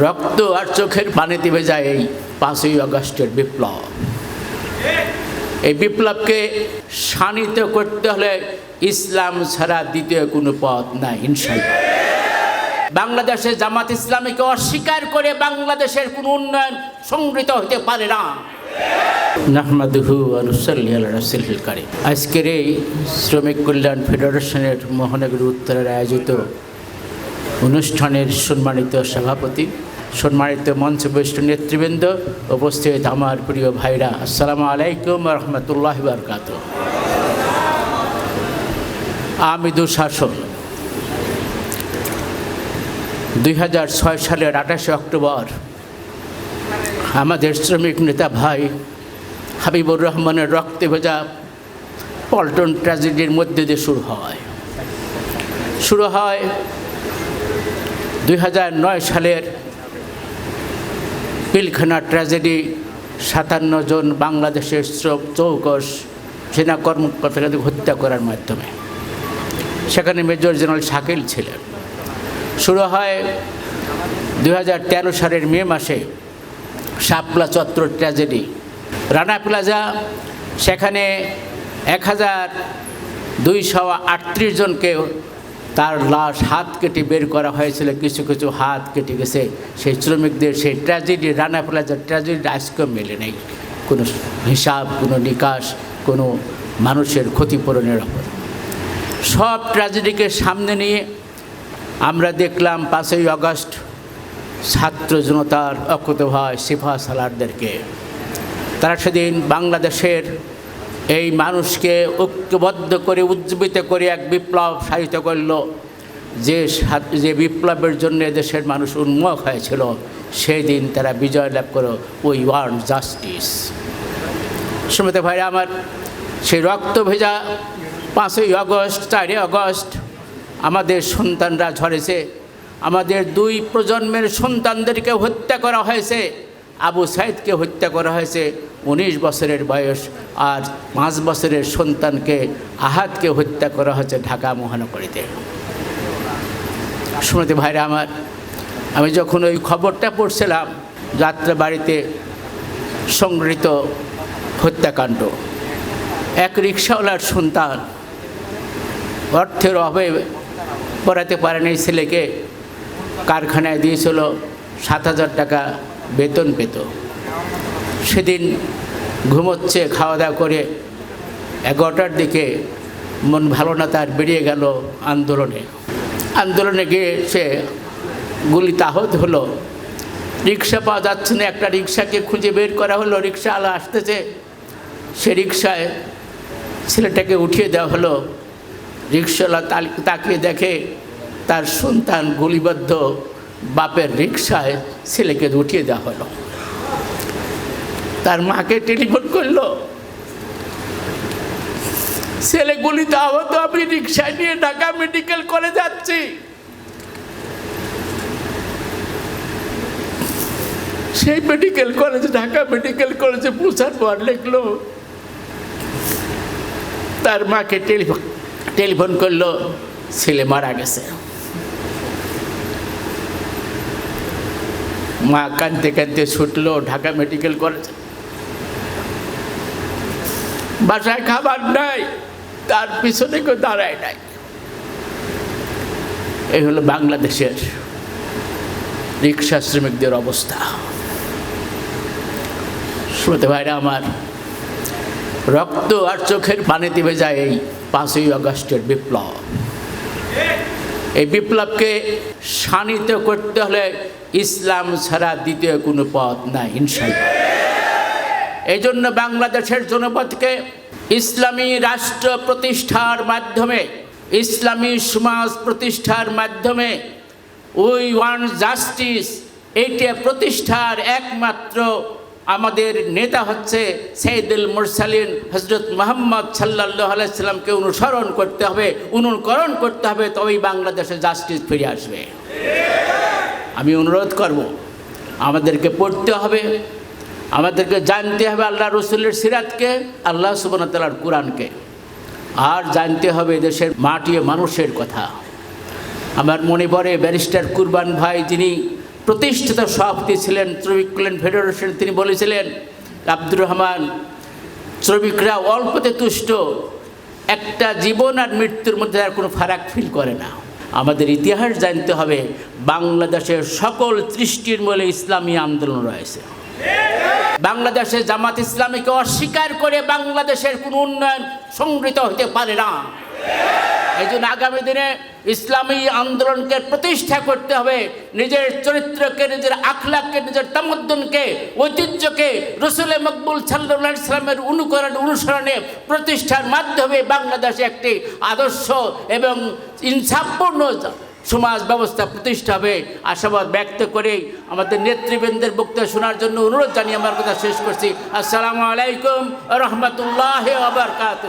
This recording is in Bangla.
রক্ত আর চোখের পানি পানিতে ভেজা এই পাঁচই আগস্টের বিপ্লব। এই বিপ্লবকে শানিত করতে হলে ইসলাম ছাড়া দ্বিতীয় কোনো পথ নাই ইনশাল্লাহ বাংলাদেশের জামাত ইসলামীকে অস্বীকার করে বাংলাদেশের কোনো উন্নয়ন সংগৃহীত হতে পারে না। আজকের এই শ্রমিক কল্যাণ ফেডারেশনের মহানগর উত্তরের আয়োজিত অনুষ্ঠানের সম্মানিত সভাপতি, সম্মানিত মঞ্চ মঞ্চবৈষ্ট নেতৃবৃন্দ, উপস্থিত আমার প্রিয় ভাইরা, আসসালামু আলাইকুম রহমতুল্লাহ বরকাত আমি শাসন দুই হাজার ছয় সালের আঠাশে অক্টোবর, আমাদের শ্রমিক নেতা ভাই হাবিবুর রহমানের রক্তে ভেজা পল্টন ট্র্যাজেডির মধ্যে দিয়ে শুরু হয়। শুরু হয় দুই হাজার নয় সালের পিলখানা ট্র্যাজেডি, সাতান্ন জন বাংলাদেশের চৌকস সেনা কর্মকর্তাকে হত্যা করার মাধ্যমে। সেখানে মেজর জেনারেল শাকিল ছিলেন। শুরু হয় দুই হাজার তেরো সালের মে মাসে শাপলা চত্বর ট্র্যাজেডি। রানা প্লাজা, সেখানে এক হাজার দুইশো আটত্রিশ জনকে তার লাশ হাত কেটে বের করা হয়েছিল, কিছু কিছু হাত কেটে গেছে। সেই শ্রমিকদের সেই ট্র্যাজেডি রানা প্লাজার ট্র্যাজেডি আজকেও মেলে নেই। কোনো হিসাব, কোনো নিকাশ, কোনো মানুষের ক্ষতিপূরণের ওপর। সব ট্র্যাজেডিকে সামনে নিয়ে আমরা দেখলাম পাঁচই আগস্ট ছাত্র জনতার অক্ষত ভয় সিফা সালারদেরকে। তারা সেদিন বাংলাদেশের এই মানুষকে ঐক্যবদ্ধ করে, উজ্জীবিত করে এক বিপ্লব সাহিত্য করল। যে যে বিপ্লবের জন্য দেশের মানুষ উন্মুখ হয়েছিল সেই দিন তারা বিজয় লাভ করো উই ওয়ান্ট জাস্টিস। সুমিত ভাই, আমার সেই রক্ত ভেজা পাঁচই আগস্ট, চারই অগস্ট আমাদের সন্তানরা ঝরেছে। আমাদের দুই প্রজন্মের সন্তানদেরকে হত্যা করা হয়েছে, আবু সাইদকে হত্যা করা হয়েছে। উনিশ বছরের বয়স আর পাঁচ বছরের সন্তানকে আহাতকে হত্যা করা হয়েছে ঢাকা মহানগরীতে। শুনতে ভাইরা আমার, আমি যখন ওই খবরটা পড়ছিলাম যাত্রা বাড়িতে সংগৃহীত হত্যাকাণ্ড, এক রিক্সাওয়ালার সন্তান অর্থের অভাবে পড়াতে পারেনি ছেলেকে কারখানায় দিয়েছিল, সাত হাজার টাকা বেতন পেত। সেদিন ঘুমোচ্ছে খাওয়া দাওয়া করে এগারোটার দিকে মন ভালো না, তার বেরিয়ে গেল আন্দোলনে। আন্দোলনে গিয়ে সে গুলি তাহত হলো। রিক্সা পাওয়া যাচ্ছে না, একটা রিক্সাকে খুঁজে বের করা হলো রিক্সা আলো আসতেছে। সে রিক্সায় ছেলেটাকে উঠিয়ে দেওয়া হলো। রিক্সাওয়ালা তাল- তাকিয়ে দেখে তার সন্তান গুলিবদ্ধ বাপের রিক্সায় ছেলেকে উঠিয়ে দেওয়া হলো। তার মাকে টেলিফোন করল। ছেলে গুলিতে আহত, আমি রিক্সায় নিয়ে ঢাকা মেডিকেল করে যাচ্ছি। সেই মেডিকেল কলেজে, ঢাকা মেডিকেল কলেজে পৌঁছার পর লিখলো। তার মাকে টেলিফোন টেলিফোন করল, ছেলে মারা গেছে। মা কাঁদতে কাঁদতে ছুটলো ঢাকা মেডিকেল কলেজে। বাসায় খাবার নাই, তার পিছনে কেউ দাঁড়ায় নাই। এই হলো বাংলাদেশের রিক্সা শ্রমিকদের অবস্থা। শুনতে ভাইরা আমার, রক্ত আর চোখের পানি পানিতে ভেজা এই পাঁচই আগস্টের বিপ্লব। এই বিপ্লবকে শানিত করতে হলে ইসলাম ছাড়া দ্বিতীয় কোনো পথ নাই ইনশাল্লাহ এই জন্য বাংলাদেশের জনপদকে ইসলামী রাষ্ট্র প্রতিষ্ঠার মাধ্যমে, ইসলামী সমাজ প্রতিষ্ঠার মাধ্যমে উই ওয়ান জাস্টিস এইটা প্রতিষ্ঠার একমাত্র আমাদের নেতা হচ্ছে সৈদুল মুরসালিন হজরত মোহাম্মদ সাল্লাহ আলাইসাল্লামকে অনুসরণ করতে হবে, অনুকরণ করতে হবে, তবেই বাংলাদেশে জাস্টিস ফিরে আসবে। আমি অনুরোধ করব, আমাদেরকে পড়তে হবে আমাদেরকে জানতে হবে আল্লাহ রসুলের সিরাতকে, আল্লাহ সুবনতালার কোরআনকে। আর জানতে হবে দেশের মাটি মানুষের কথা। আমার মনে পড়ে ব্যারিস্টার কুরবান ভাই যিনি প্রতিষ্ঠিত সভাপতি ছিলেন, শ্রমিক কল্যাণ ফেডারেশন, তিনি বলেছিলেন, আব্দুর রহমান, শ্রমিকরা অল্পতে তুষ্ট, একটা জীবন আর মৃত্যুর মধ্যে আর কোনো ফারাক ফিল করে না। আমাদের ইতিহাস জানতে হবে, বাংলাদেশের সকল সৃষ্টির মূলে ইসলামী আন্দোলন রয়েছে। বাংলাদেশে জামাত ইসলামীকে অস্বীকার করে বাংলাদেশের কোনো উন্নয়ন সংগৃহীত হতে পারে না। এই জন্য আগামী দিনে ইসলামী আন্দোলনকে প্রতিষ্ঠা করতে হবে। নিজের চরিত্রকে, নিজের আখলাককে, নিজের তামদ্দনকে, ঐতিহ্যকে রসুল মকবুল সাল্লাহ ইসলামের অনুকরণ অনুসরণে প্রতিষ্ঠার মাধ্যমে বাংলাদেশে একটি আদর্শ এবং ইনসাফপূর্ণ সমাজ ব্যবস্থা প্রতিষ্ঠা হবে। আশাবাদ ব্যক্ত করে আমাদের নেতৃবৃন্দের বক্তব্য শোনার জন্য অনুরোধ জানিয়ে আমার কথা শেষ করছি। আসসালামু আলাইকুম রহমতুল্লাহ আবরকাত